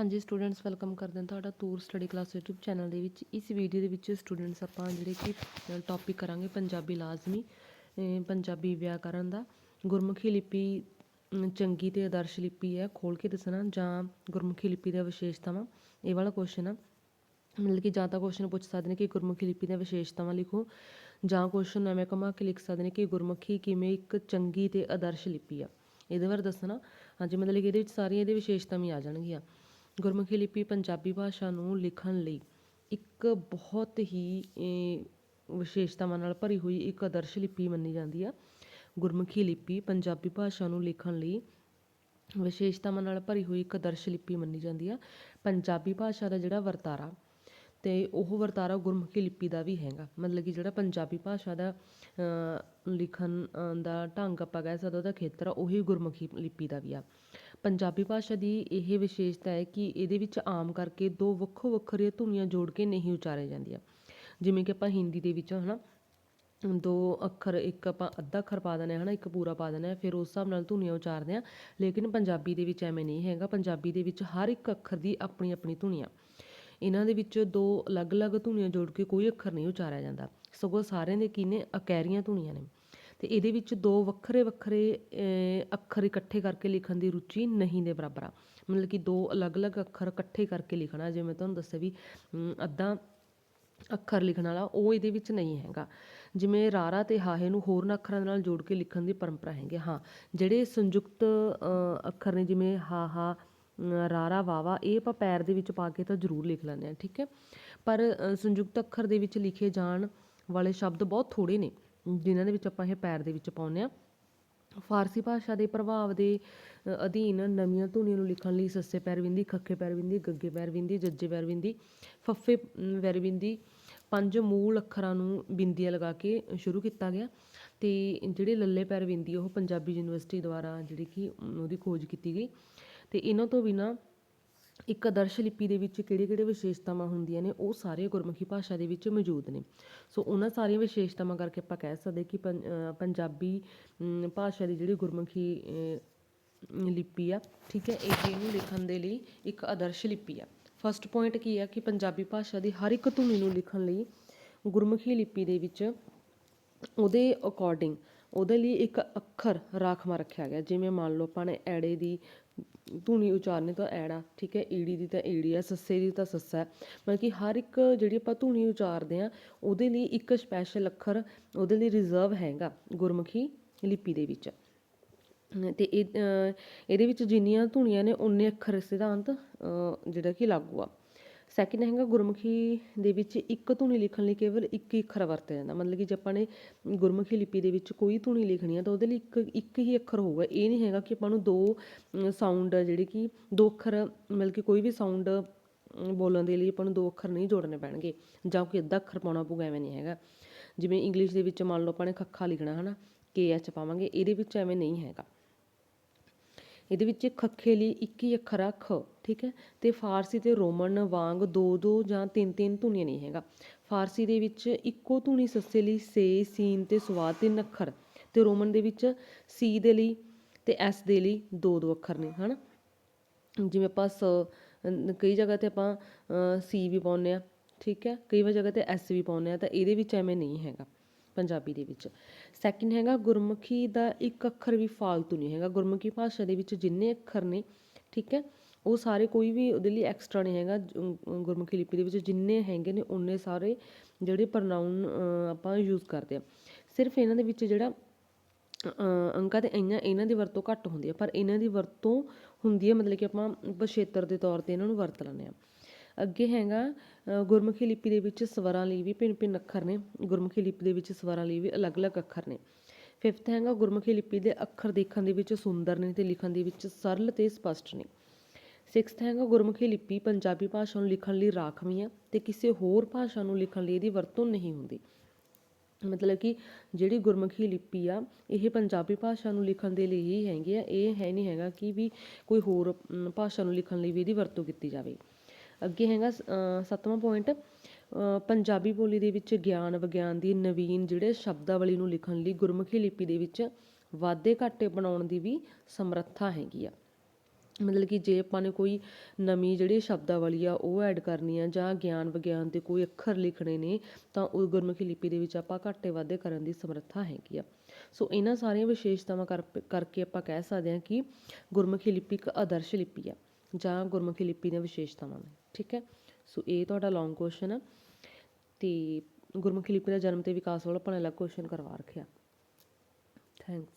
ਹਾਂਜੀ students welcome ਕਰਦੇ ਹਾਂ ਤੁਹਾਡਾ ਤੂਰ ਸਟੱਡੀ ਕਲਾਸ YouTube ਚੈਨਲ ਦੇ ਵਿੱਚ। ਇਸ ਵੀਡੀਓ ਦੇ ਵਿੱਚ ਸਟੂਡੈਂਟਸ ਆਪਾਂ ਜਿਹੜੇ ਕਿ ਟੌਪਿਕ ਕਰਾਂਗੇ ਪੰਜਾਬੀ ਲਾਜ਼ਮੀ, ਅਹ, ਪੰਜਾਬੀ ਵਿਆਕਰਨ ਦਾ। ਗੁਰਮੁਖੀ ਲਿਪੀ ਚੰਗੀ ਤੇ ਆਦਰਸ਼ ਲਿਪੀ ਹੈ, ਖੋਲ ਕੇ ਦੱਸਣਾ ਜਾਂ ਗੁਰਮੁਖੀ ਲਿਪੀ ਦੀਆਂ ਵਿਸ਼ੇਸ਼ਤਾਵਾਂ, ਇਹ ਵਾਲਾ ਕੁਐਸਚਨ ਆ। ਮਤਲਬ ਕਿ ਜਾਂ ਤਾਂ ਕੁਐਸਚਨ ਪੁੱਛ ਸਕਦੇ ਨੇ ਕਿ ਗੁਰਮੁਖੀ ਲਿਪੀ ਦੀਆਂ ਵਿਸ਼ੇਸ਼ਤਾਵਾਂ ਲਿਖੋ, ਜਾਂ ਕੁਐਸਚਨ ਨੂੰ ਐਵੇਂ ਘੁਮਾ ਕੇ ਲਿਖ ਸਕਦੇ ਨੇ ਕਿ ਗੁਰਮੁਖੀ ਕਿਵੇਂ ਇੱਕ ਚੰਗੀ ਤੇ ਆਦਰਸ਼ ਲਿਪੀ ਆ। ਇਹਦੇ ਬਾਰੇ ਦੱਸਣਾ। ਹਾਂਜੀ, ਮਤਲਬ ਕਿ ਇਹਦੇ ਵਿੱਚ ਸਾਰੀਆਂ ਇਹਦੇ ਵਿਸ਼ੇਸ਼ਤਾਵਾਂ ਹੀ ਆ ਜਾਣਗੀਆਂ। ਗੁਰਮੁਖੀ ਲਿਪੀ ਪੰਜਾਬੀ ਭਾਸ਼ਾ ਨੂੰ ਲਿਖਣ ਲਈ ਇੱਕ ਬਹੁਤ ਹੀ ਵਿਸ਼ੇਸ਼ਤਾਵਾਂ ਨਾਲ ਭਰੀ ਹੋਈ ਇੱਕ ਆਦਰਸ਼ ਲਿਪੀ ਮੰਨੀ ਜਾਂਦੀ ਆ। ਗੁਰਮੁਖੀ ਲਿਪੀ ਪੰਜਾਬੀ ਭਾਸ਼ਾ ਨੂੰ ਲਿਖਣ ਲਈ ਵਿਸ਼ੇਸ਼ਤਾਵਾਂ ਨਾਲ ਭਰੀ ਹੋਈ ਇੱਕ ਆਦਰਸ਼ ਲਿਪੀ ਮੰਨੀ ਜਾਂਦੀ ਆ। ਪੰਜਾਬੀ ਭਾਸ਼ਾ ਦਾ ਜਿਹੜਾ ਵਰਤਾਰਾ ਤੇ ਉਹ ਵਰਤਾਰਾ ਗੁਰਮੁਖੀ ਲਿਪੀ ਦਾ ਵੀ ਹੈਗਾ। ਮਤਲਬ ਕਿ ਜਿਹੜਾ ਪੰਜਾਬੀ ਭਾਸ਼ਾ ਦਾ ਲਿਖਣ ਦਾ ਢੰਗ ਆਪਾਂ ਕਹਿ ਸਕਦੇ ਉਹਦਾ ਖੇਤਰ ਆ, ਉਹੀ ਗੁਰਮੁਖੀ ਲਿਪੀ ਦਾ ਵੀ ਆ। ਪੰਜਾਬੀ ਭਾਸ਼ਾ ਦੀ ਇਹ ਵਿਸ਼ੇਸ਼ਤਾ ਹੈ ਕਿ ਇਹਦੇ ਵਿੱਚ ਆਮ ਕਰਕੇ ਦੋ ਵੱਖੋ ਵੱਖਰੀਆਂ ਧੁਨੀਆਂ ਜੋੜ ਕੇ ਨਹੀਂ ਉਚਾਰੀਆਂ ਜਾਂਦੀਆਂ। ਜਿਵੇਂ ਕਿ ਆਪਾਂ ਹਿੰਦੀ ਦੇ ਵਿੱਚ ਹੈ ਨਾ ਦੋ ਅੱਖਰ, ਇੱਕ ਆਪਾਂ ਅੱਧਾ ਅੱਖਰ ਪਾ ਦਿੰਦੇ ਹਾਂ ਨਾ ਇੱਕ ਪੂਰਾ ਪਾ ਦਿੰਦੇ ਹਾਂ, ਫਿਰ ਉਸ ਹਿਸਾਬ ਨਾਲ ਧੁਨੀਆਂ ਉਚਾਰਦੇ ਹਾਂ। ਲੇਕਿਨ ਪੰਜਾਬੀ ਦੇ ਵਿੱਚ ਐਵੇਂ ਨਹੀਂ ਹੈਗਾ। ਪੰਜਾਬੀ ਦੇ ਵਿੱਚ ਹਰ ਇੱਕ ਅੱਖਰ ਦੀ ਆਪਣੀ ਆਪਣੀ ਧੁਨੀਆਂ। ਇਹਨਾਂ ਦੇ ਵਿੱਚ ਦੋ ਅਲੱਗ-ਅਲੱਗ ਧੁਨੀਆਂ ਜੋੜ ਕੇ ਕੋਈ ਅੱਖਰ ਨਹੀਂ ਉਚਾਰਿਆ ਜਾਂਦਾ। ਸਗੋਂ ਸਾਰਿਆਂ ਦੇ ਕੀ ਨੇ ਅਕੈਰੀਆਂ ਧੁਨੀਆਂ ਨੇ। ਤੇ ਇਹਦੇ ਵਿੱਚ ਦੋ ਵੱਖਰੇ ਵੱਖਰੇ ਅੱਖਰ ਇਕੱਠੇ ਕਰਕੇ ਲਿਖਣ ਦੀ ਰੁਚੀ ਨਹੀਂ ਦੇ ਬਰਾਬਰ ਆ। ਮਤਲਬ ਕਿ ਦੋ ਅਲੱਗ-ਅਲੱਗ ਅੱਖਰ ਇਕੱਠੇ ਕਰਕੇ ਲਿਖਣਾ, ਜਿਵੇਂ ਤੁਹਾਨੂੰ ਦੱਸਿਆ ਵੀ ਅੱਧਾ ਅੱਖਰ ਲਿਖਣ ਵਾਲਾ ਉਹ ਇਹਦੇ ਵਿੱਚ ਨਹੀਂ ਹੈਗਾ। ਜਿਵੇਂ ਰਾਰਾ ਤੇ ਹਾਹੇ ਨੂੰ ਹੋਰਨਾਂ ਅੱਖਰਾਂ ਦੇ ਨਾਲ ਜੋੜ ਕੇ ਲਿਖਣ ਦੀ ਪਰੰਪਰਾ ਹੈਗੀ ਹਾਂ, ਜਿਹੜੇ ਸੰਯੁਕਤ ਅੱਖਰ ਨੇ ਜਿਵੇਂ ਹਾ ਹਾ ਰਾਰਾ, ਵਾਵਾ, ਇਹ ਆਪਾਂ ਪੈਰ ਦੇ ਵਿੱਚ ਪਾ ਕੇ ਤਾਂ ਜ਼ਰੂਰ ਲਿਖ ਲੈਂਦੇ ਹਾਂ ਠੀਕ ਹੈ? ਪਰ ਸੰਯੁਕਤ ਅੱਖਰ ਦੇ ਵਿੱਚ ਲਿਖੇ ਜਾਣ ਵਾਲੇ ਸ਼ਬਦ ਬਹੁਤ ਥੋੜੇ ਨੇ। ਜਿਨ੍ਹਾਂ ਦੇ ਵਿੱਚ ਆਪਾਂ ਇਹ ਪੈਰ ਦੇ ਵਿੱਚ ਪਾਉਂਦੇ ਹਾਂ। ਫਾਰਸੀ ਭਾਸ਼ਾ ਦੇ ਪ੍ਰਭਾਵ ਦੇ ਅਧੀਨ ਨਵੀਆਂ ਧੁਨੀਆਂ ਨੂੰ ਲਿਖਣ ਲਈ ਸੱਸੇ ਪੈਰ ਬਿੰਦੀ ਖੱਖੇ ਪੈਰ ਬਿੰਦੀ ਗੱਗੇ ਪੈਰ ਬਿੰਦੀ ਜੱਜੇ ਪੈਰ ਬਿੰਦੀ ਫੱਫੇ ਅਮ, ਪੈਰ ਬਿੰਦੀ ਪੰਜ ਮੂਲ ਅੱਖਰਾਂ ਨੂੰ ਬਿੰਦੀਆਂ ਲਗਾ ਕੇ ਸ਼ੁਰੂ ਕੀਤਾ ਗਿਆ। ਤੇ ਜਿਹੜੇ ਲੱਲੇ ਪੈਰ ਬਿੰਦੀ ਉਹ ਪੰਜਾਬੀ ਯੂਨੀਵਰਸਿਟੀ ਦੁਆਰਾ ਜਿਹੜੀ ਕਿ ਉਹਦੀ ਖੋਜ ਕੀਤੀ ਗਈ। ਤੇ ਇਹਨਾਂ ਤੋਂ ਬਿਨਾਂ ਇੱਕ ਆਦਰਸ਼ ਲਿਪੀ ਦੇ ਵਿੱਚ ਕਿਹੜੇ ਕਿਹੜੇ ਵਿਸ਼ੇਸ਼ਤਾਵਾਂ ਹੁੰਦੀਆਂ ਨੇ, ਉਹ ਸਾਰੇ ਗੁਰਮੁਖੀ ਭਾਸ਼ਾ ਦੇ ਵਿੱਚ ਮੌਜੂਦ ਨੇ। ਸੋ ਉਹਨਾਂ ਸਾਰੀਆਂ ਵਿਸ਼ੇਸ਼ਤਾਵਾਂ ਕਰਕੇ ਆਪਾਂ ਕਹਿ ਸਕਦੇ ਕਿ ਪੰ- ਪੰਜਾਬੀ ਭਾਸ਼ਾ ਦੀ ਜਿਹੜੀ ਗੁਰਮੁਖੀ ਲਿਪੀ ਆ, ਠੀਕ ਹੈ, ਇਹ ਇਹਨੂੰ ਲਿਖਣ ਦੇ ਲਈ ਇੱਕ ਆਦਰਸ਼ ਲਿਪੀ ਆ। ਫਸਟ ਪੁਆਇੰਟ ਕੀ ਆ ਕਿ ਪੰਜਾਬੀ ਭਾਸ਼ਾ ਦੀ ਹਰ ਇੱਕ ਧੁਨੀ ਨੂੰ ਲਿਖਣ ਲਈ ਗੁਰਮੁਖੀ ਲਿਪੀ ਦੇ ਵਿੱਚ ਉਹਦੇ ਅਕੋਰਡਿੰਗ ਉਹਦੇ ਲਈ ਇੱਕ ਅੱਖਰ ਰਾਖਵਾਂ ਰੱਖਿਆ ਗਿਆ। ਜਿਵੇਂ ਮੰਨ ਲਓ ਆਪਾਂ ਨੇ ਐੜੇ ਦੀ ਧੁਨੀ ਉਚਾਰਨੀ ਤਾਂ ਐੜਾ, ਠੀਕ ਹੈ? ਈੜੀ ਦੀ ਤਾਂ ਈੜੀ ਆ ਸੱਸੇ ਦੀ ਤਾਂ ਸੱਸਾ ਹੈ। ਮਤਲਬ ਕਿ ਹਰ ਇੱਕ ਜਿਹੜੀ ਆਪਾਂ ਧੁਨੀ ਉਚਾਰਦੇ ਆ ਉਹਦੇ ਲਈ ਇੱਕ ਸਪੈਸ਼ਲ ਅੱਖਰ, ਉਹਦੇ ਲਈ ਰਿਜ਼ਰਵ ਹੈਗਾ ਗੁਰਮੁਖੀ ਲਿਪੀ ਦੇ ਵਿੱਚ। ਤੇ ਇਹ ਇਹਦੇ ਵਿੱਚ ਜਿੰਨੀਆਂ ਧੁਨੀਆਂ ਨੇ ਉਨੇ ਅੱਖਰ ਸਿਧਾਂਤ ਜਿਹੜਾ ਕਿ ਲਾਗੂ ਆ। ਸੈਕਿੰਡ ਹੈਗਾ ਗੁਰਮੁਖੀ ਦੇ ਵਿੱਚ ਇੱਕ ਧੁਨੀ ਲਿਖਣ ਲਈ ਕੇਵਲ ਇੱਕ ਹੀ ਅੱਖਰ ਵਰਤਿਆ ਜਾਂਦਾ। ਮਤਲਬ ਕਿ ਜੇ ਆਪਾਂ ਨੇ ਗੁਰਮੁਖੀ ਲਿਪੀ ਦੇ ਵਿੱਚ ਕੋਈ ਧੁਨੀ ਲਿਖਣੀ ਆ ਤਾਂ ਉਹਦੇ ਲਈ ਇੱਕ ਇੱਕ ਹੀ ਅੱਖਰ ਹੋਊਗਾ। ਇਹ ਨਹੀਂ ਹੈਗਾ ਕਿ ਆਪਾਂ ਨੂੰ ਦੋ ਸਾਊਂਡ ਜਿਹੜੇ ਕਿ ਦੋ ਅੱਖਰ, ਮਤਲਬ ਕਿ ਕੋਈ ਵੀ ਸਾਊਂਡ ਬੋਲਣ ਦੇ ਲਈ ਆਪਾਂ ਨੂੰ ਦੋ ਅੱਖਰ ਨਹੀਂ ਜੋੜਨੇ ਪੈਣਗੇ। ਜਾਂ ਕੋਈ ਅੱਧਾ ਅੱਖਰ ਪਾਉਣਾ ਪਊਗਾ, ਐਵੇਂ ਨਹੀਂ ਹੈਗਾ। ਜਿਵੇਂ ਇੰਗਲਿਸ਼ ਦੇ ਵਿੱਚ ਮੰਨ ਲਓ ਆਪਾਂ ਨੇ ਖੱਖਾ ਲਿਖਣਾ ਹਨਾ ਕੇ ਐਚ ਪਾਵਾਂਗੇ, ਇਹਦੇ ਵਿੱਚ ਐਵੇਂ ਨਹੀਂ ਹੈਗਾ। ਇਹਦੇ ਵਿੱਚ ਖੱਖੇ ਲਈ ਇੱਕ ਹੀ ਅੱਖਰ ਆ ਖ, ਠੀਕ ਹੈ? ਤੇ ਫਾਰਸੀ ਤੇ ਰੋਮਨ ਵਾਂਗ ਦੋ ਦੋ ਜਾਂ ਤਿੰਨ ਤਿੰਨ ਧੁਨੀਆਂ ਨਹੀਂ ਹੈਗਾ। ਫਾਰਸੀ ਦੇ ਵਿੱਚ ਇੱਕੋ ਧੁਨੀ ਸੱਸੇ ਲਈ ਸੇ, ਸੀਨ ਤੇ ਸਵਾਦ ਤਿੰਨ ਅੱਖਰ ਤੇ ਰੋਮਨ ਦੇ ਵਿੱਚ ਸੀ ਦੇ ਲਈ ਤੇ ਐਸ ਦੇ ਲਈ ਦੋ ਦੋ ਅੱਖਰ ਨੇ, ਹਨਾ? ਜਿਵੇਂ ਆਪਾਂ ਸ ਕਈ ਜਗ੍ਹਾ ਤੇ ਆਪਾਂ ਸੀ ਵੀ ਪਾਉਂਦੇ ਆ ਠੀਕ ਹੈ? ਕਈ ਵਾਰ ਜਗ੍ਹਾ ਤੇ ਐਸ ਵੀ ਪਾਉਂਦੇ ਆ ਤਾਂ ਇਹਦੇ ਵਿੱਚ ਐਵੇਂ ਨਹੀਂ ਹੈਗਾ। ਪੰਜਾਬੀ ਦੇ ਵਿੱਚ। ਸੈਕਿੰਡ ਹੈਗਾ, ਗੁਰਮੁਖੀ ਦਾ ਇੱਕ ਅੱਖਰ ਵੀ ਫਾਲਤੂ ਨਹੀਂ ਹੈਗਾ। ਗੁਰਮੁਖੀ ਭਾਸ਼ਾ ਦੇ ਵਿੱਚ ਜਿੰਨੇ ਅੱਖਰ ਨੇ, ਠੀਕ ਹੈ, ਉਹ ਸਾਰੇ ਕੋਈ ਵੀ ਉਹਦੇ ਲਈ ਐਕਸਟਰਾ ਨਹੀਂ ਹੈਗਾ। ਗੁਰਮੁਖੀ ਲਿਪੀ ਦੇ ਵਿੱਚ ਜਿੰਨੇ ਹੈਗੇ ਨੇ ਉਨੇ ਸਾਰੇ ਜਿਹੜੇ ਪ੍ਰੋਨਾਊਨ ਆਪਾਂ ਯੂਜ਼ ਕਰਦੇ ਆ। ਸਿਰਫ ਇਹਨਾਂ ਦੇ ਵਿੱਚ ਜਿਹੜਾ ਅੰਕਾਂ ਤੇ ਇੰਨਾਂ ਇਹਨਾਂ ਦੀ ਵਰਤੋਂ ਘੱਟ ਹੁੰਦੀ ਹੈ ਪਰ ਇਹਨਾਂ ਦੀ ਵਰਤੋਂ ਹੁੰਦੀ ਹੈ ਮਤਲਬ ਕਿ ਆਪਾਂ ਬਛੇਤਰ ਦੇ ਤੌਰ ਤੇ ਇਹਨਾਂ ਨੂੰ ਵਰਤ ਲੈਂਦੇ ਆ। ਅੱਗੇ ਹੈਗਾ ਗੁਰਮੁਖੀ ਲਿਪੀ ਦੇ ਵਿੱਚ ਸਵਰਾਂ ਲਈ ਵੀ ਭਿੰਨ ਭਿੰਨ ਅੱਖਰ ਨੇ। ਗੁਰਮੁਖੀ ਲਿਪੀ ਦੇ ਵਿੱਚ ਸਵਰਾਂ ਲਈ ਵੀ ਅਲੱਗ-ਅਲੱਗ ਅੱਖਰ ਨੇ। ਫਿਫਥ ਹੈਗਾ, ਗੁਰਮੁਖੀ ਲਿਪੀ ਦੇ ਅੱਖਰ ਦੇਖਣ ਦੇ ਵਿੱਚ ਸੁੰਦਰ ਨੇ ਤੇ ਲਿਖਣ ਦੇ ਵਿੱਚ ਸਰਲ ਤੇ ਸਪਸ਼ਟ ਨੇ। ਸਿਕਸਥ ਹੈਗਾ, ਗੁਰਮੁਖੀ ਲਿਪੀ ਪੰਜਾਬੀ ਭਾਸ਼ਾ ਨੂੰ ਲਿਖਣ ਲਈ ਰਾਖਵੀਂ ਆ ਤੇ ਕਿਸੇ ਹੋਰ ਭਾਸ਼ਾ ਨੂੰ ਲਿਖਣ ਲਈ ਇਹਦੀ ਵਰਤੋਂ ਨਹੀਂ ਹੁੰਦੀ। ਮਤਲਬ ਕਿ ਜਿਹੜੀ ਗੁਰਮੁਖੀ ਲਿਪੀ ਆ, ਇਹ ਪੰਜਾਬੀ ਭਾਸ਼ਾ ਨੂੰ ਲਿਖਣ ਦੇ ਲਈ ਹੀ ਹੈਗੀ ਆ। ਇਹ ਹੈ ਨਹੀਂ ਹੈਗਾ ਕਿ ਵੀ ਕੋਈ ਹੋਰ ਭਾਸ਼ਾ ਨੂੰ ਲਿਖਣ ਲਈ ਵੀ ਇਹਦੀ ਵਰਤੋਂ ਕੀਤੀ ਜਾਵੇ। ਅੱਗੇ ਹੈਗਾ ਅ, ਸੱਤਵਾਂ ਪੁਆਇੰਟ ਪੰਜਾਬੀ ਬੋਲੀ ਦੇ ਵਿੱਚ ਗਿਆਨ ਵਿਗਿਆਨ ਦੀ ਨਵੀਨ ਜਿਹੜੇ ਸ਼ਬਦਾਵਲੀ ਨੂੰ ਲਿਖਣ ਲਈ ਗੁਰਮੁਖੀ ਲਿਪੀ ਦੇ ਵਿੱਚ ਵਾਧੇ ਘਾਟੇ ਬਣਾਉਣ ਦੀ ਵੀ ਸਮਰੱਥਾ ਹੈਗੀ ਆ। ਮਤਲਬ ਕਿ ਜੇ ਆਪਾਂ ਨੇ ਕੋਈ ਨਵੀਂ ਜਿਹੜੀ ਸ਼ਬਦਾਵਲੀ ਆ ਉਹ ਐਡ ਕਰਨੀ ਆ ਜਾਂ ਗਿਆਨ ਵਿਗਿਆਨ ਦੇ ਕੋਈ ਅੱਖਰ ਲਿਖਣੇ ਨੇ ਤਾਂ ਉਹ ਗੁਰਮੁਖੀ ਲਿਪੀ ਦੇ ਵਿੱਚ ਆਪਾਂ ਘਾਟੇ ਵਾਧੇ ਕਰਨ ਦੀ ਸਮਰੱਥਾ ਹੈਗੀ ਆ। ਸੋ ਇਹਨਾਂ ਸਾਰੀਆਂ ਵਿਸ਼ੇਸ਼ਤਾਵਾਂ ਕਰਕੇ ਆਪਾਂ ਕਹਿ ਸਕਦੇ ਹਾਂ ਕਿ ਗੁਰਮੁਖੀ ਲਿਪੀ ਇੱਕ ਆਦਰਸ਼ ਲਿਪੀ ਆ। ਜਾਂ ਗੁਰਮੁਖੀ ਲਿਪੀ ਦੀਆਂ ਵਿਸ਼ੇਸ਼ਤਾਵਾਂ ਨੇ, ਠੀਕ ਹੈ? ਸੋ ਇਹ ਤੁਹਾਡਾ ਲੌਂਗ ਕੁਐਸਚਨ ਆ ਤੇ ਗੁਰਮੁਖੀ ਲਿਪੀ ਦਾ ਜਨਮ ਤੇ ਵਿਕਾਸ ਵਾਲਾ ਆਪਾਂ ਅਲੱਗ ਕੁਐਸਚਨ ਕਰਵਾ ਰੱਖਿਆ। ਥੈਂਕਸ